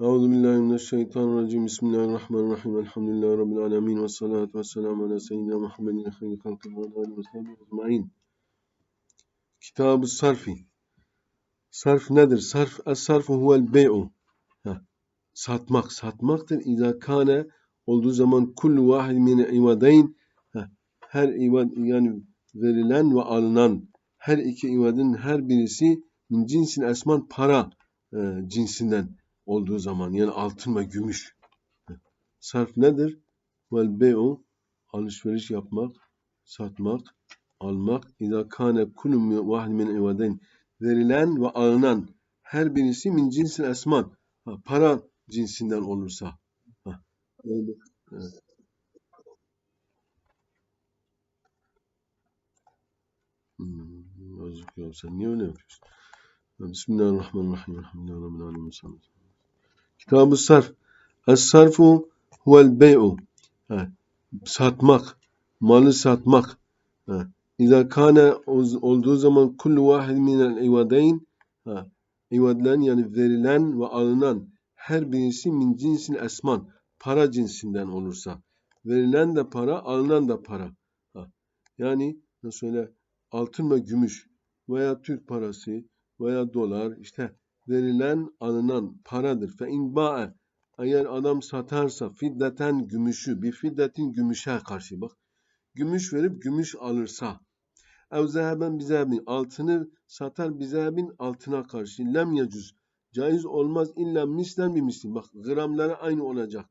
Euzu billahi mineşşeytanirracim. Bismillahirrahmanirrahim. Elhamdülillahi rabbil alamin ve salatu vesselam ala seyyidina Muhammedin hayri halkı ve alihi ve sahbihi ecmaîn. Kitab-ı Sarfi. Sarf nedir? Sarf es-sarfu huvel bey'u. Satmak, satmaktır. İza kane olduğu zaman kullu vahid min ivadayn ha, her ivad yani verilen ve alınan her iki ivadın her birisi min cinsin esman para e, cinsinden olduğu zaman yani altın ve gümüş. Sarf nedir? Vel bey'u alışveriş yapmak, satmak, almak. İza kane kullu vahid min ivadayn verilen ve alınan her birisi min cinsin esman ha, para cinsinden olursa. Ha, öyle. Evet. Hmm, yazık ya niye öyle yapıyorsun? Bismillahirrahmanirrahim. Elhamdülillahi Rabbil. Kitab-ı Sarf. Es-sarfu huvel bey'u. Satmak, malı satmak. Ha, İza kane olduğu zaman kullu vahid minel ivadayn ha, yani verilen ve alınan her birisi min cinsin esman. Para cinsinden olursa. Verilen de para alınan da para. Yani nasıl söyle altın ve gümüş veya Türk parası veya dolar işte verilen alınan paradır. Fe in ba'a eğer adam satarsa fiddeten gümüşü bir fiddetin gümüşe karşı bak gümüş verip gümüş alırsa ev zeheben bizebin altını satar bizebin altına karşı lem yecüz caiz olmaz illa mislen bir misli bak gramları aynı olacak.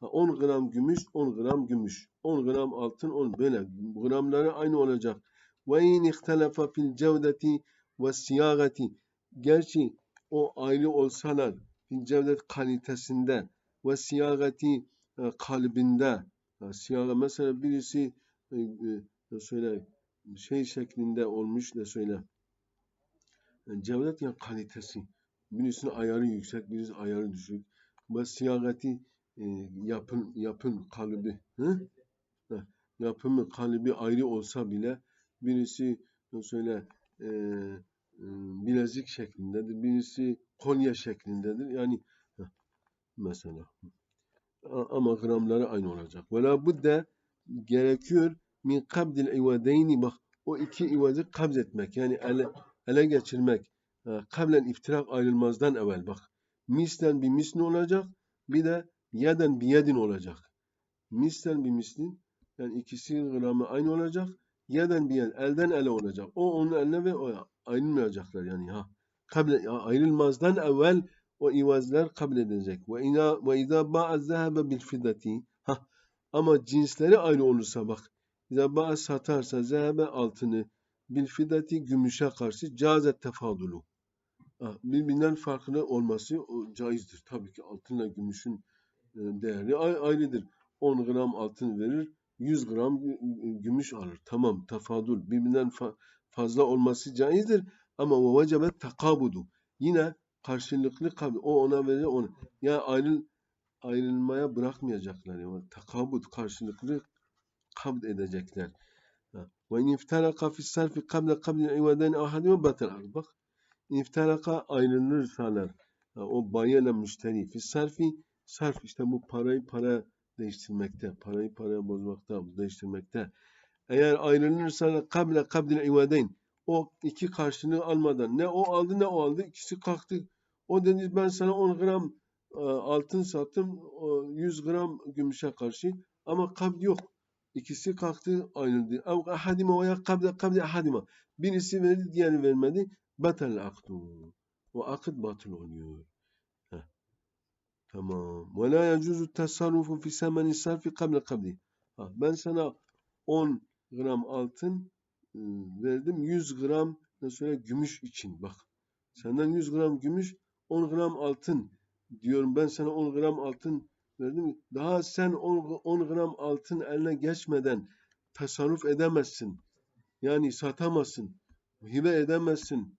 Ha, 10 gram gümüş 10 gram gümüş 10 gram altın 10 böyle gramları aynı olacak. Ve in ihtelefa fil cevdeti ve siyagati gerçi o ayrı olsalar fil cevdet kalitesinde ve siyagati e, kalbinde Ha, siyaga mesela birisi e, e, söyle şey şeklinde olmuş da söyle. Yani cevdet ya kalitesi. Birisinin ayarı yüksek, birisi ayarı düşük. Ve siyagati e, yapın yapın kalıbı. Hı? Heh, Yapımı kalıbı ayrı olsa bile birisi söyle e, e, bilezik şeklindedir. Birisi kolye şeklindedir. Yani mesela. Ama gramları aynı olacak. Ve la budde gerekiyor min kabdil ivadeyni bak o iki ivazı kabz etmek yani ele, ele geçirmek kablen iftirak ayrılmazdan evvel bak mislen bir misli olacak bir de yeden bir yedin olacak mislen bir mislin yani ikisi gramı aynı olacak yeden bir yed elden ele olacak o onun eline ve o ayrılmayacaklar yani ha kable ayrılmazdan evvel o ivazlar kabul edilecek ve ina ve izâ ba'a zehebe bil fiddeti ha ama cinsleri aynı olursa bak İza ba'a satarsa zehebe altını bil fiddeti gümüşe karşı cazet tefadulu. Ha, birbirinden farklı olması o caizdir. Tabii ki altınla gümüşün e, değeri ayrıdır. 10 gram altın verir, 100 gram gü- gümüş alır. Tamam, tefadül. Birbirinden fa- fazla olması caizdir. Ama o vecebet takabudu. Yine karşılıklı kabul. O ona verir, ona. Ya ayrıl ayrılmaya bırakmayacaklar. Yani takabut karşılıklı kabul edecekler. Ve in iftaraka fi sarfi kable kable ivaden ahadime batel Bak iftaraka ayrılırsalar o bayıyla müşteri fi sarfi sarf işte bu parayı para değiştirmekte parayı paraya bozmakta değiştirmekte eğer ayrılırsa kable kable ivaden o iki karşılığı almadan ne o aldı ne o aldı ikisi kalktı o dedi ben sana 10 gram e, altın sattım o 100 gram gümüşe karşı ama kabl yok İkisi kalktı ayrıldı. Ev ahadime veya kabde kabde ahadime. Birisi verdi diğeri vermedi. Betel akdu. O akit batıl oluyor. Tamam. Ve la yecuzu tasarrufu fi semeni sarfi kable kabdi. Ha, ben sana 10 gram altın e, verdim. 100 gram söyle gümüş için. Bak. Senden 100 gram gümüş 10 gram altın diyorum. Ben sana 10 gram altın verdim. Daha sen 10, 10 gram altın eline geçmeden tasarruf edemezsin. Yani satamazsın. Hibe edemezsin.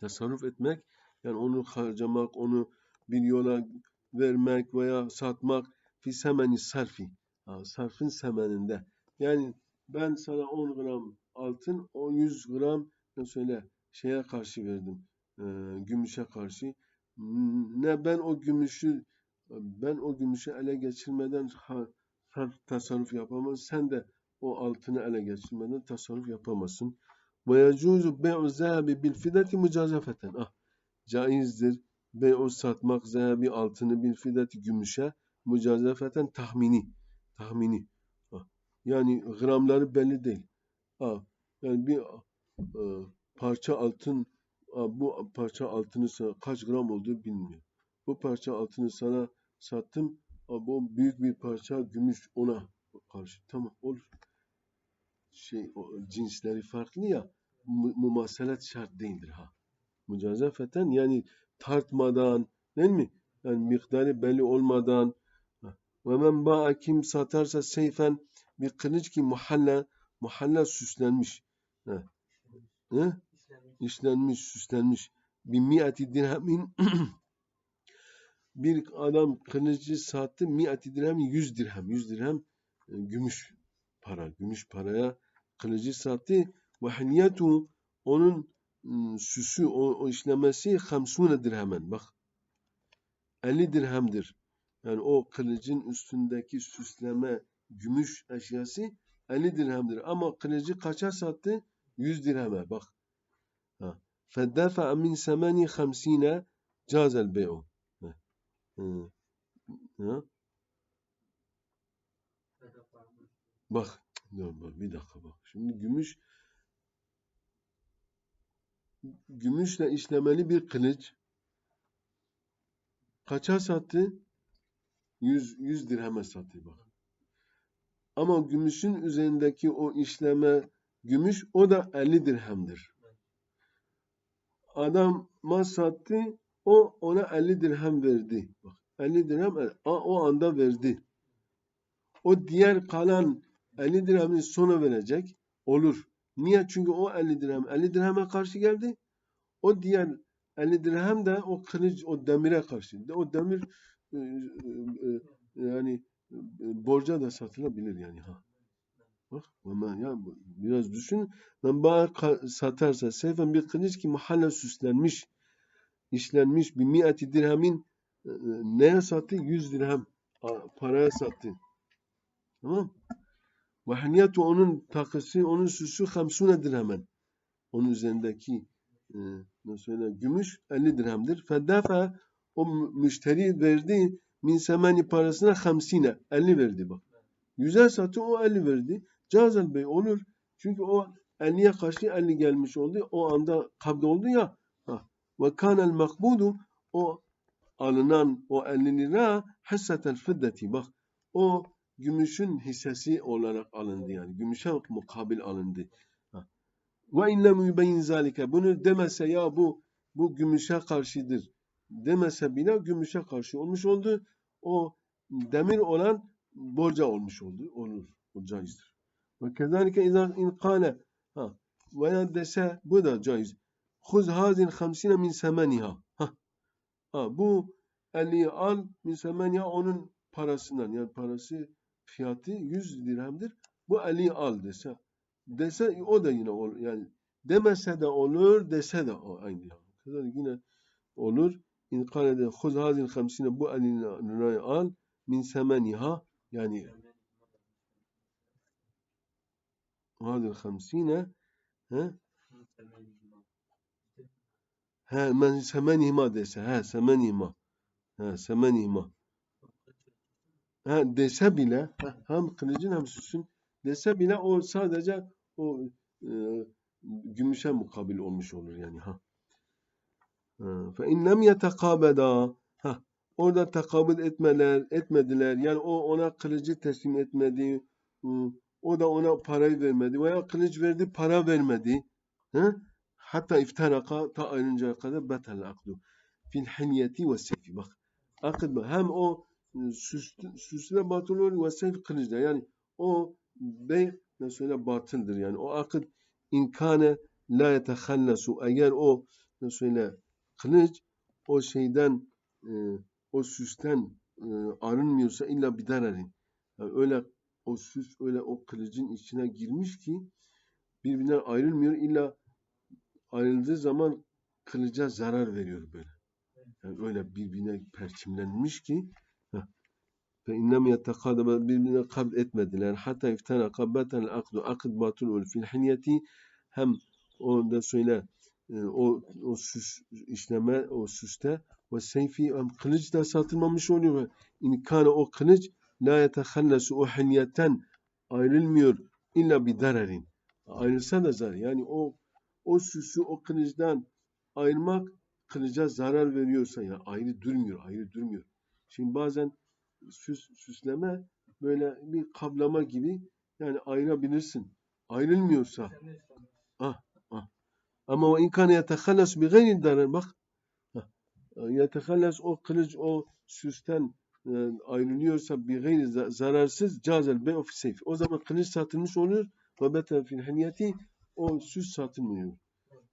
tasarruf etmek yani onu harcamak, onu bir yola vermek veya satmak fi semeni sarfi. Ha, sarfın semeninde. Yani ben sana 10 gram altın, o 100 gram ne söyle şeye karşı verdim. e, gümüşe karşı. ne ben o gümüşü ben o gümüşü ele geçirmeden tasarruf yapamam. Sen de o altını ele geçirmeden tasarruf yapamazsın. Ve yecuzu bey'u zehebi bil fidati mücazefeten. Ah, caizdir bey'u satmak zehebi altını bil fidati gümüşe mücazefeten tahmini. Tahmini. Ah, yani gramları belli değil. Yani bir e, parça altın bu parça altını sana kaç gram olduğu bilmiyor. Bu parça altını sana sattım. Bu büyük bir parça gümüş ona karşı. Tamam olur. Şey o, cinsleri farklı ya. mu- Mumaselet şart değildir ha. Mücazefeten yani tartmadan değil mi? Yani miktarı belli olmadan ha. ve men ba'a kim satarsa seyfen bir kılıç ki muhalla muhalla süslenmiş. Ha. He? işlenmiş, süslenmiş. Bir mi'ati dirhemin bir adam kılıcı sattı mi'ati dirhemin 100 dirhem. 100 dirhem e, gümüş para. Gümüş paraya kılıcı sattı. Ve onun süsü, o, o işlemesi 50 dirhemen. Bak 50 dirhemdir. Yani o kılıcın üstündeki süsleme gümüş eşyası 50 dirhemdir. Ama kılıcı kaça sattı? 100 dirheme. Bak. Ha. فَدَّفَعَ مِنْ سَمَنِ خَمْس۪ينَ جَازَ الْبَيْعُ Ha. Hı. Ha. Bak, dur bak, bir dakika bak. Şimdi gümüş gümüşle işlemeli bir kılıç kaça sattı? 100 100 dirheme sattı bak. Ama gümüşün üzerindeki o işleme gümüş o da 50 dirhemdir. Adam mal sattı, o ona 50 dirhem verdi. Bak 50 dirhem a- o anda verdi. O diğer kalan 50 dirhemi sonra verecek. Olur. Niye? Çünkü o 50 dirhem 50 dirheme karşı geldi. O diğer 50 dirhem de o kılıç, o demire karşı. O demir e, e, e, yani e, borca da satılabilir yani ha. Bak ama ya biraz düşün. Ben bana satarsa seyfen bir kılıç ki mahalle süslenmiş, işlenmiş bir miati dirhemin e, e, neye sattı? 100 dirhem paraya sattı. Tamam. Ve haniyatu onun takısı, onun süsü 50 dirhemen. Onun üzerindeki e, nasıl söyle gümüş 50 dirhemdir. Fedafa o mü- müşteri verdi min semeni parasına 50 50 verdi bak. 100'e sattı o 50 verdi. Cazel bey olur. Çünkü o 50'ye karşı 50 gelmiş oldu. O anda kabul oldu ya. Ve kanel makbudu o alınan o 50 lira hissetel fiddeti. Bak o gümüşün hissesi olarak alındı yani. Gümüşe mukabil alındı. Ve in lem yubeyin zalike. Bunu demese ya bu bu gümüşe karşıdır. Demese bile gümüşe karşı olmuş oldu. O demir olan borca olmuş oldu. Olur. O caizdir. Ve kezalike izâ in kâle ha veya dese bu da caiz. Huz hazin hamsine min semeniha. Ha. Ha bu 50'yi al min semeniha onun parasından yani parası fiyatı 100 dirhemdir. Bu Ali al dese dese o da yine olur. Yani demese de olur, dese de o aynı. Yani yine olur. İn kâlede huz hazil hamsine bu elin lirayı al min semeniha yani hazil hamsine he he men semenihma dese he semenihma he semenihma ha dese bile ha, hem kılıcın hem süsün dese bile o sadece o e, gümüşe mukabil olmuş olur yani ha. Fe in lem yetekabeda ha orada tekabül etmeler etmediler yani o ona kılıcı teslim etmedi o da ona parayı vermedi veya kılıç verdi para vermedi ha? hatta iftaraka ta ayrıncaya kadar betel akdu fil hilyeti ve seyfi bak akıl hem o ı, süs, süsle batıl olur ve seyf kılıçla yani o bey ne söyle batıldır yani o akıl inkane la yetehallasu eğer o ne söyle kılıç o şeyden e, o süsten e, arınmıyorsa illa bir dararin. Yani öyle o süs öyle o kılıcın içine girmiş ki birbirinden ayrılmıyor illa ayrıldığı zaman kılıca zarar veriyor böyle. Yani öyle birbirine perçimlenmiş ki ve innem yetekadebe birbirine kabd etmediler. Hatta iftaraka betel akdu akd batıl ol fil hinyeti hem o da söyle e, o o süs işleme o süste ve seyfi hem kılıç da satılmamış oluyor ve inkâne o kılıç la yetehallesu o hinyeten ayrılmıyor illa bir darerin. Ayrılsa da zarar. Yani o o süsü o kılıçtan ayırmak kılıca zarar veriyorsa ya ayrı durmuyor, ayrı durmuyor. Şimdi bazen süs, süsleme böyle bir kablama gibi yani ayırabilirsin. Ayrılmıyorsa ama o inkâne yetehallas bi gayri darar bak yetehallas o kılıç o süsten e, ayrılıyorsa bir gayri za- zararsız cazel bey of seyf. O zaman kılıç satılmış oluyor ve beten fil hinyeti o süs satılmıyor.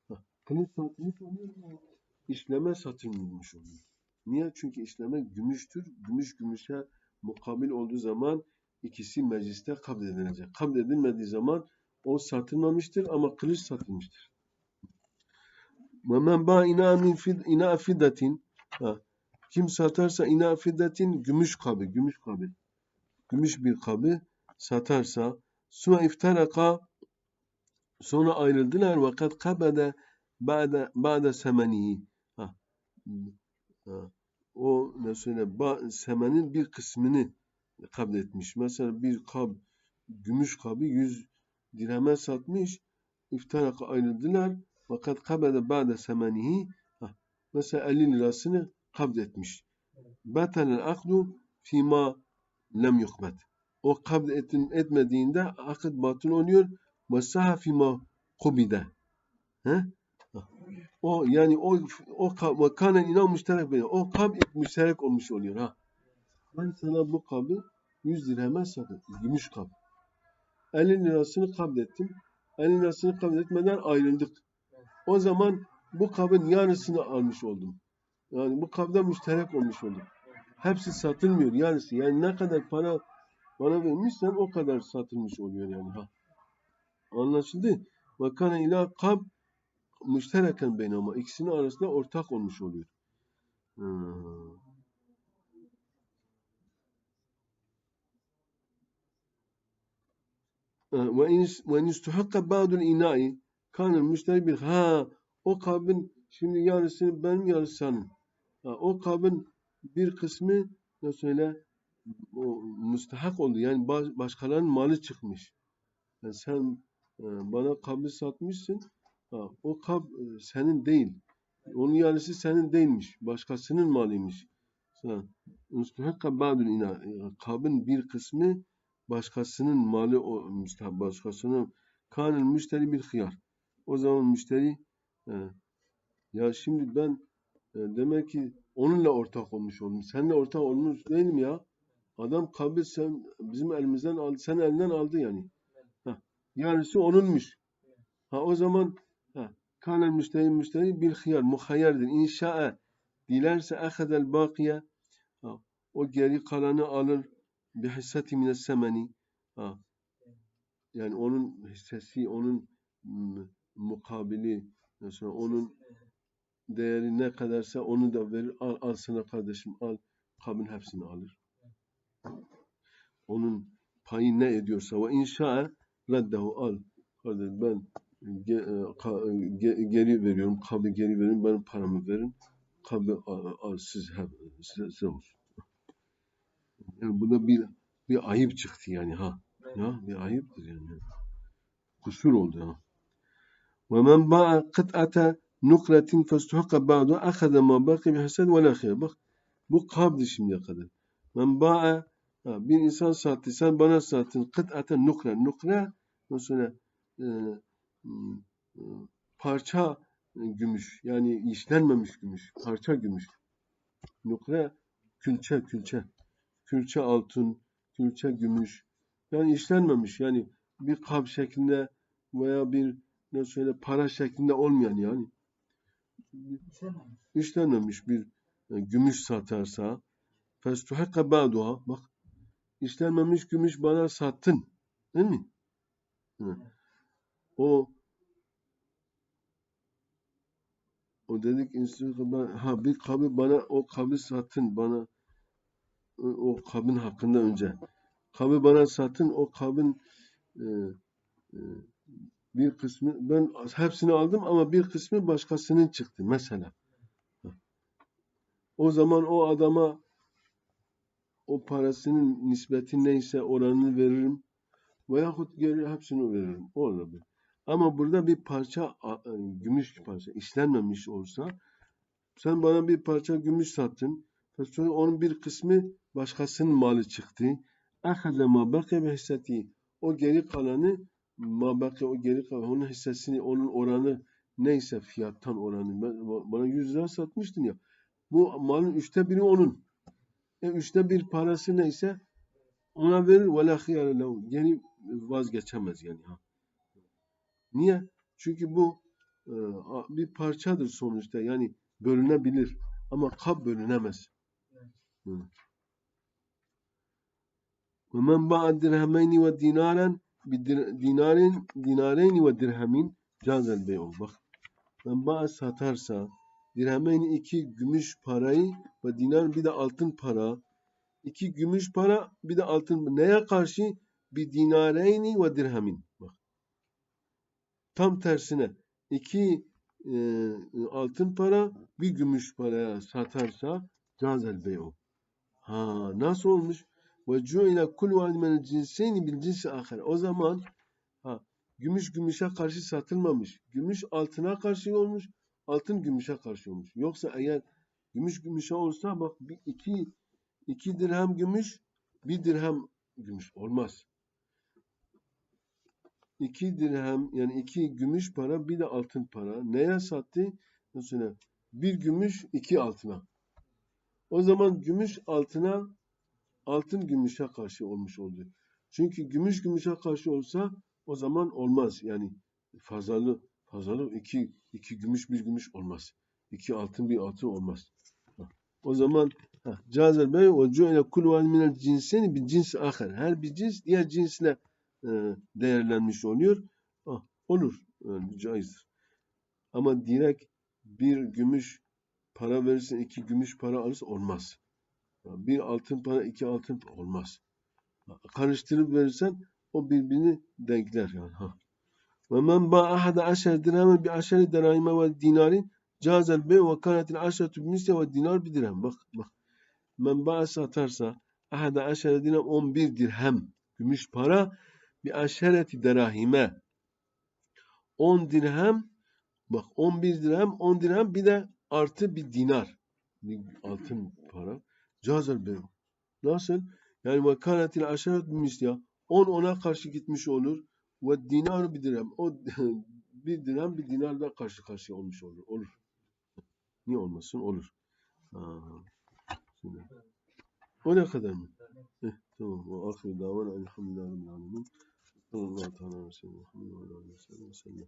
Ha, Kılıç satılmış oluyor işleme satılmamış oluyor. Niye? Çünkü işleme gümüştür. Gümüş gümüşe mukabil olduğu zaman ikisi mecliste kabul edilecek. Kabul edilmediği zaman o satılmamıştır ama kılıç satılmıştır. Ve ba ina min fid ina fidatin. Kim satarsa ina fidatin gümüş kabı, gümüş kabı. Gümüş bir kabı satarsa sonra iftaraka sonra ayrıldılar vakat kabede ba'de ba'de semenihi. Ha. Ha. O ne söyle ba, semenin bir kısmını kabul etmiş. Mesela bir kab gümüş kabı 100 dirheme satmış. İftaraka ayrıldılar. Fakat kabede ba'de semenihi mesela 50 lirasını kabd etmiş. Betelel akdu fima lem yukbet. O kabd etin, etmediğinde akit batıl oluyor. Ve saha fima kubide. He? O yani o o kab ve kanen inan müşterek böyle. O kab müşterek olmuş oluyor ha. Ben sana bu kabı 100 dirheme sattım. Gümüş kab. 50 lirasını kabd ettim. 50 lirasını kabul etmeden ayrıldık. O zaman bu kabın yarısını almış oldum. Yani bu kabda müşterek olmuş oldum. Hepsi satılmıyor yarısı. Yani ne kadar para bana vermişsen o kadar satılmış oluyor yani. Ha. Anlaşıldı? Ve kana ila kab müştereken beynama. İkisinin arasında ortak olmuş oluyor. Hmm. Ve in ve in istuhakka ba'dul ina'i kanın müşteri bir ha o kabın şimdi yarısını benim yarısı senin. O kabın bir kısmı ne söyle o oldu. Yani baş- başkalarının malı çıkmış. Yani sen e, bana kabı satmışsın. Ha, o kab e, senin değil. Onun yarısı senin değilmiş. Başkasının malıymış. Sen müstahakka ba'dul ina e, kabın bir kısmı başkasının malı o başkasının kanın müşteri bir hıyar. O zaman müşteri e, ya şimdi ben demek ki onunla ortak olmuş oldum. Seninle ortak olmuş değilim ya. Adam kabul sen bizim elimizden aldı. Sen elinden aldı yani. Ha, yarısı onunmuş. Ha o zaman kanel müşteri müşteri bir hıyar muhayyerdir. İnşa'a dilerse ahedel bakiye o geri kalanı alır bir hisseti mines semeni yani onun hissesi onun mukabili mesela onun değeri ne kadarsa onu da verir. Al, al sana kardeşim al. Kabın hepsini alır. Onun payı ne ediyorsa ve inşa reddehu al. Kardeş ben ge, e, ka- e, ge- geri veriyorum. Kabı geri verin. Benim paramı verin. Kabı al, al siz hep size, size olsun. Yani bu da bir bir ayıp çıktı yani ha. Ya bir ayıptır yani. Kusur oldu ha. ومن باع قطعة نقرة فاستحق بعضها أخذ ما بقي بحسد ولا خير. Bak bu kabdı şimdiye kadar. Men ba'a ha, bir insan sattı. Sen bana sattın. Kıt'ate nukra. Nukra mesela e, m, e, parça gümüş. Yani işlenmemiş gümüş. Parça gümüş. Nukra külçe külçe. Külçe altın, külçe gümüş. Yani işlenmemiş. Yani bir kap şeklinde veya bir ne söyle para şeklinde olmayan yani işlenmemiş bir e, gümüş satarsa festuhakka ba'duha bak işlenmemiş gümüş bana sattın değil mi? Hı. O O dedik istiyor ben ha bir kabı bana o kabı satın bana o kabın hakkında önce kabı bana satın o kabın e, e, bir kısmı ben hepsini aldım ama bir kısmı başkasının çıktı mesela. O zaman o adama o parasının nispeti neyse oranını veririm. Veyahut geri hepsini veririm. O olabilir. Ama burada bir parça e, gümüş parça işlenmemiş olsa sen bana bir parça gümüş sattın. Sonra onun bir kısmı başkasının malı çıktı. Ahaze ma baki ve hisseti. O geri kalanı ma o geri kalan onun hissesini onun oranı neyse fiyattan oranı. Bana 100 lira satmıştın ya. Bu malın üçte biri onun. E üçte bir parası neyse ona verir ve la. Geri vazgeçemez yani. Ha. Niye? Çünkü bu e, bir parçadır sonuçta. Yani bölünebilir ama kab bölünemez. Ve men ba'a dirhemeyni ve dinaren bir dinarin dinareyni ve dirhemin cazel beyol. Bak. Men ba'a satarsa dirhemeyni iki gümüş parayı ve dinar bir de altın para. iki gümüş para bir de altın neye karşı bir dinareyni ve dirhemin. Bak tam tersine iki e, altın para bir gümüş paraya satarsa cazel beyu ha nasıl olmuş? Ve cu'ile kul vahid min cinseyni bil cinsi ahar o zaman ha gümüş gümüşe karşı satılmamış. Gümüş altına karşı olmuş altın gümüşe karşı olmuş. Yoksa eğer gümüş gümüşe olsa bak bir iki iki dirhem gümüş bir dirhem gümüş olmaz iki dirhem yani iki gümüş para bir de altın para neye sattı? Mesela bir gümüş iki altına. O zaman gümüş altına altın gümüşe karşı olmuş oldu. Çünkü gümüş gümüşe karşı olsa o zaman olmaz. Yani fazlalı fazlalı iki, iki gümüş bir gümüş olmaz. İki altın bir altın olmaz. O zaman ha, cazel bey cu'ile kullu vahid minel cinseni bir cins ahar. Her bir cins diğer cinsle değerlenmiş oluyor. Ah, olur. Yani caizdir. Ama direkt bir gümüş para verirsen iki gümüş para alırsa olmaz. Bir altın para iki altın para olmaz. Karıştırıp verirsen o birbirini denkler yani. Ha. Ve men ba ahada aşer dirhemen bi aşeri dirahime ve dinarin cazel bey ve kanetil aşeretü misle ve dinar bir dirhem. Bak bak. Men ba satarsa ahada aşer dirhem 11 dirhem gümüş para bir aşereti dirahime 10 dirhem bak 11 dirhem 10 dirhem bir de artı bir dinar. Bir altın para. Cazel bey nasıl? Yani ve kanetil aşeret misya 10 ona karşı gitmiş olur. Ve dinar bir dirhem. O bir dirhem bir dinarla karşı karşıya olmuş olur olur. Niye olmasın? Olur. Şimdi. o ne kadar mı? Eh, tamam ve ahir davana elhamdülillahi rabbil alemin. Sallallahu aleyhi ve sellem